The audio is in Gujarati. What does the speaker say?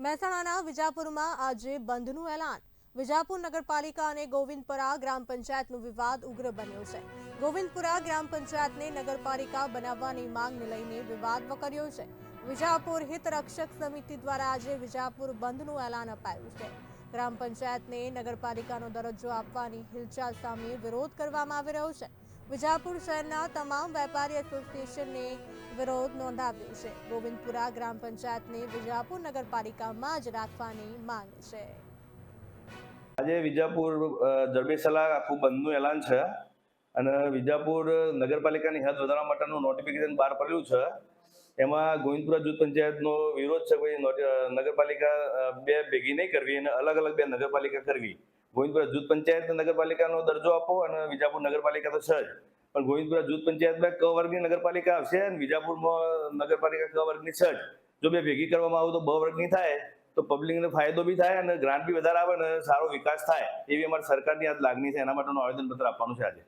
મહેસાણાના વિજાપુરમાં આજે બંધનું એલાન. વિજાપુર નગરપાલિકા અને ગોવિંદપુરા ગ્રામ પંચાયતનો વિવાદ ઉગ્ર બન્યો છે. ગોવિંદપુરા ગ્રામ પંચાયતને નગરપાલિકા બનાવવાની માંગને લઈને વિવાદ વકર્યો છે. વિજાપુર હિત રક્ષક સમિતિ દ્વારા આજે વિજાપુર બંધનું એલાન અપાયું છે. ગ્રામ પંચાયતને નગરપાલિકાનો દરજ્જો આપવાની હિલચાલ સામે વિરોધ કરવામાં આવી રહ્યો છે. વિજાપુર શહેરના તમામ વેપારી એસોસિએશનને વિરોધ નોંધાવ્યો છે. ગોવિંદપુરા ગ્રામ પંચાયતને વિજાપુર નગરપાલિકામાં જ રાખવાની માંગ છે. આજે વિજાપુર જડબેસલા આખું બંધનું એલાન છે અને વિજાપુર નગરપાલિકાની હદ વધારવા માટેનું નોટિફિકેશન બહાર પડ્યું છે. એમાં ગોવિંદપુરા જૂથ પંચાયતનો વિરોધ છે, કોઈ નગરપાલિકા બે ભેગી નહીં કરવી અને અલગ અલગ બે નગરપાલિકા કરવી. ગોવિંદપુરા જૂથ પંચાયત નગરપાલિકાનો દરજ્જો આપો અને વિજાપુર નગરપાલિકા તો છે જ. પણ ગોવિંદપુરા જૂથ પંચાયતમાં ક વર્ગની નગરપાલિકા આવશે અને વિજાપુરમાં નગરપાલિકા ક વર્ગની છે જ. જો બે ભેગી કરવામાં આવે તો બ વર્ગની થાય, તો પબ્લિકને ફાયદો બી થાય અને ગ્રાન્ટ બી વધારે આવે અને સારો વિકાસ થાય. એવી અમારી સરકારની આજ લાગણી છે. એના માટેનું આવેદનપત્ર આપવાનું છે આજે.